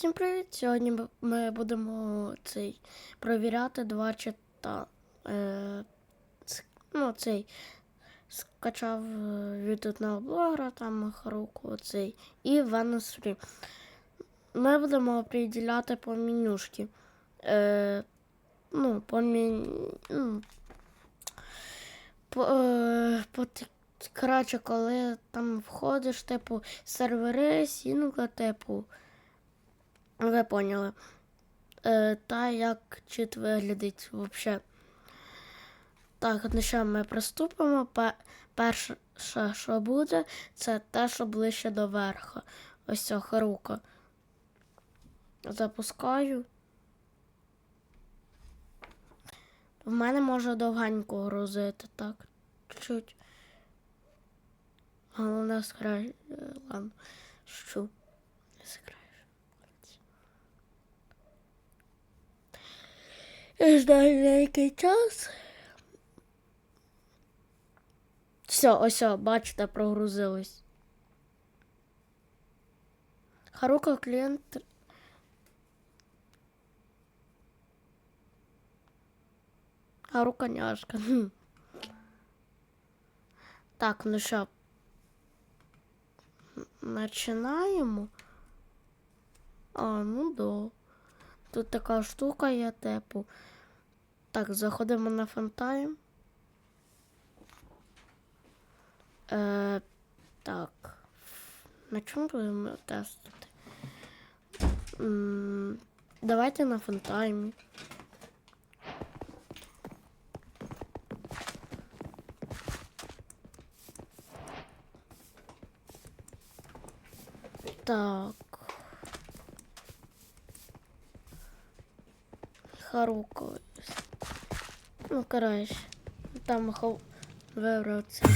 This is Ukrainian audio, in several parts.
Всім привіт! Сьогодні ми- будемо цей провіряти два чита. Е, ну, цей скачав е, від одного блогера, там Харуку цей, і Venus Free. Ми будемо определяти по менюшки. Е, ну, по мен... ну, по, е, по коротше, коли там входиш, типу, сервери, сінга, типу. Ви поняли. Е, та як чит виглядить взагалі. Так, ну що ми приступимо. Перше, що буде, це те, що ближче до верха. Ось ця харука. Запускаю. В мене може довгенько грузити, так. Чуть. Головне скрай. е, Ладно. Що? Не скрай. Ждаю деякий час. Все, ось, бачите, прогрузилось. Харука клієнт. Харука няшка. Так, ну що. Починаємо. А, ну да. Тут така штука є, типу. Так, заходимо на фантайм. Е, так. На чому будемо тестити? М, давайте на фантаймі. Так. Харука. Ну, коротше, там хов... вибрав це.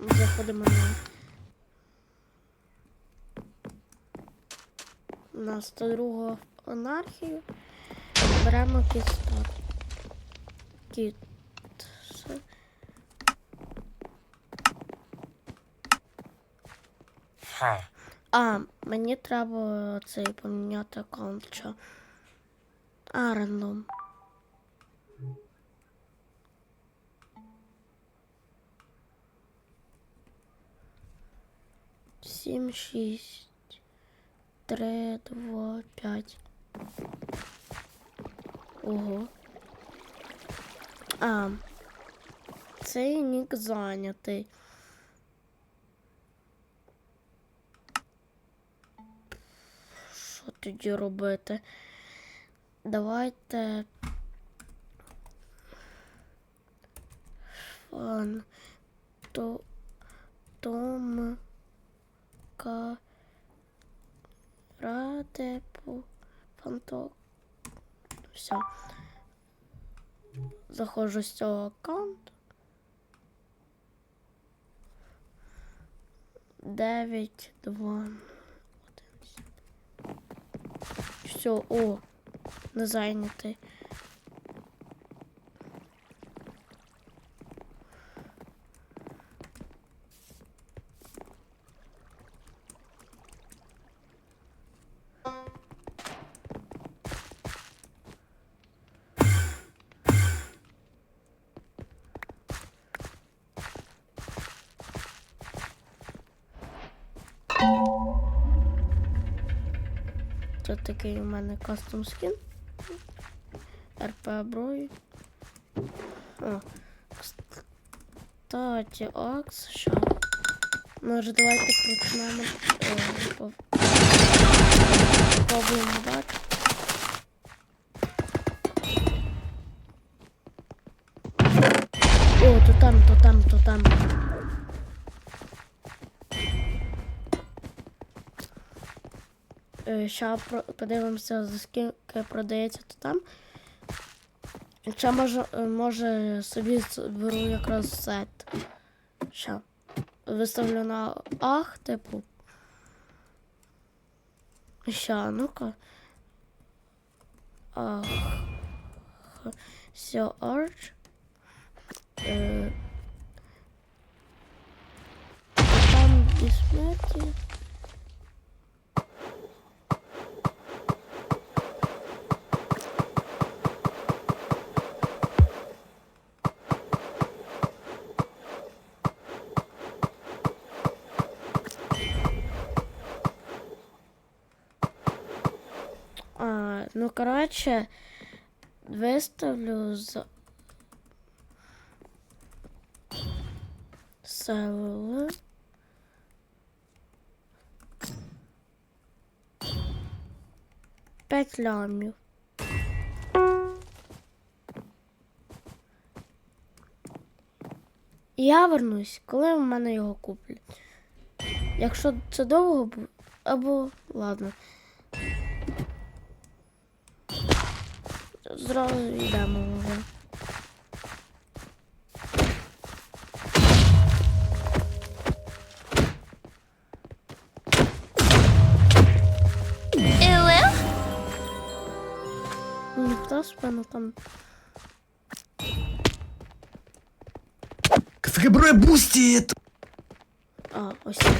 Заходимо на. На 102 анархію. Беремо кіт. Кіт. Ха. А, мені треба цей поміняти аккаунт. Що? А, рандом. Сім, шість, три, два, п'ять. Ого. А, цей нік зайнятий. Що тоді робити? Давайте. Фан. То. Том. Ка. Радепу. Фанто. Все. Заходжу з цього аккаунту. 9, 2, все, о, не зайнятий. Тут такий у мене кастом скін. РП Брой. Кстати, Акс, що? Може, давайте крутнемо. Е, по- Попробуємо дати. О, то там, то там, то там. Ще подивимося, за скільки продається то там. Ще може, е, може собі беру якраз сет. Ще. Виставлю на ах, типу. Ще, ну-ка. Ах. Все, арч. Е, там і смерті. Ну коротше, виставлю за. Село. П'ять лямів. Я вернусь, коли в мене його куплять. Якщо це довго або ладно. Зразу йдемо вже. Ніхто спину там. Фребре бустит! А, ось це,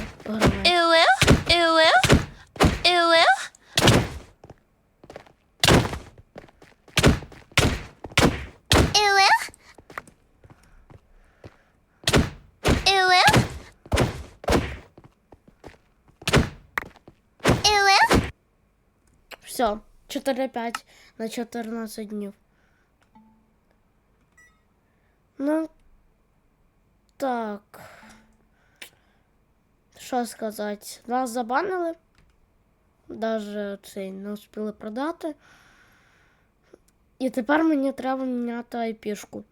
Все, 4-5 на 14 днів. Ну, так. Що сказати? Нас забанили. Даже цей не успіли продати. І тепер мені треба міняти айпішку.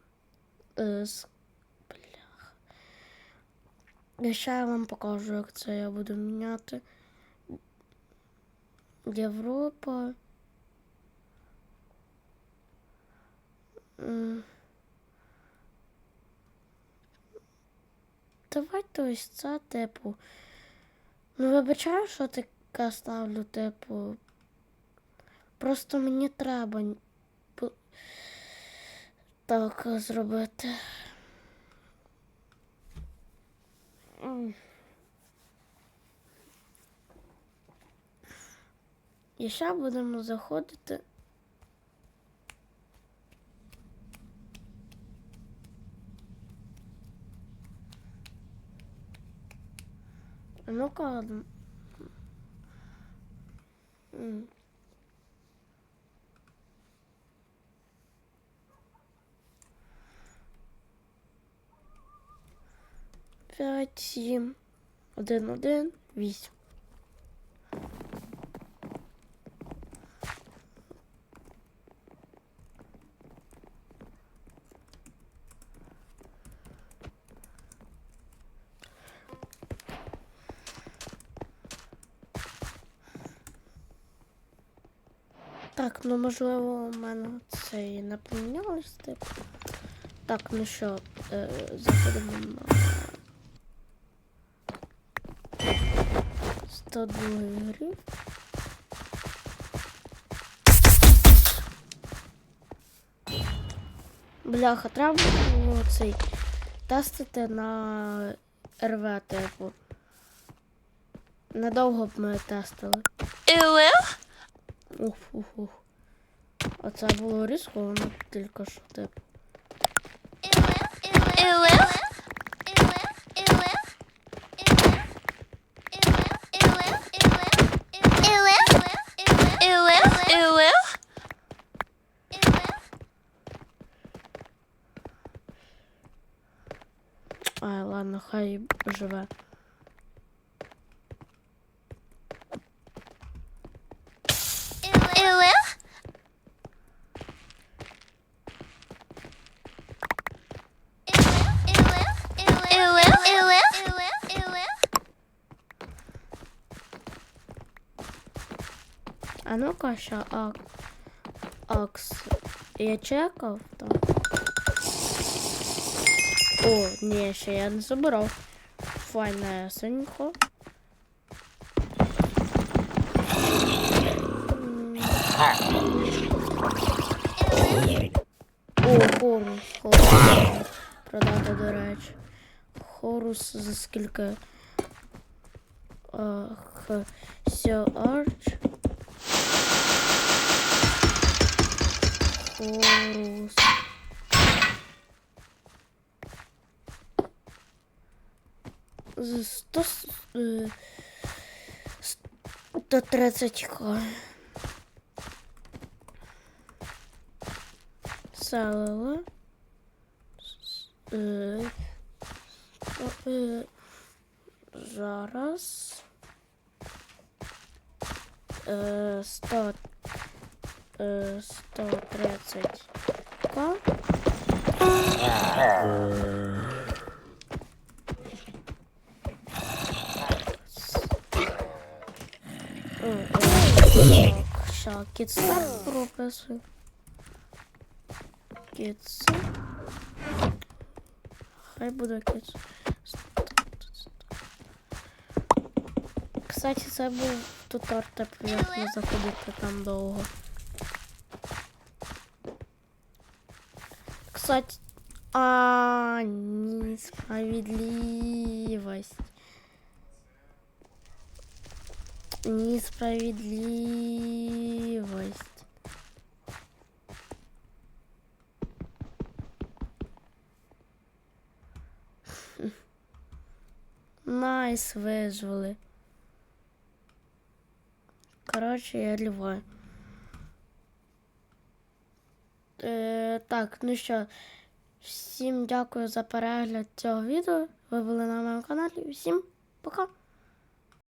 Е, з- Бляха. І ще я вам покажу, як це я буду міняти. Європа. Давайте ось це, типу. Ну, вибачаю, що таке ставлю, типу. Просто мені треба так зробити. І ще будемо заходити. Ну-ка. П'ять, сім, один, один, вісім. Так, ну можливо, у мене це і не помінялось, типу. Так, ну що, е, заходимо на 102 грі. Бляха, треба було цей тестити на РВ, типу. Недовго б ми тестили. Ух, ух, ух. Оце було ризиковано тільки що, типу. Ай, ладно, хай живе. А ну-ка, ще ак... Акс. Я чекав там. О, ні, ще я не забирав. Файнесенько. М. О, хорус, хорус. Продати, до речі. Хорус за скільки? Ах, сьо арч. Хорус. За 100... с- е, 130 к. сканцелили. Е, е, зараз. Е, 100, е, 130 к. Е, е, Так, ща, кітстар прописую. Кітс. Хай буде кітс. Кстати, це тутор як не заходити там довго. Кстати, а, несправедливость. Несправедливость. Найс вижили. Коротше, я ліваю. Е, так, ну що, всім дякую за перегляд цього відео. Ви були на моєму каналі. Всім пока!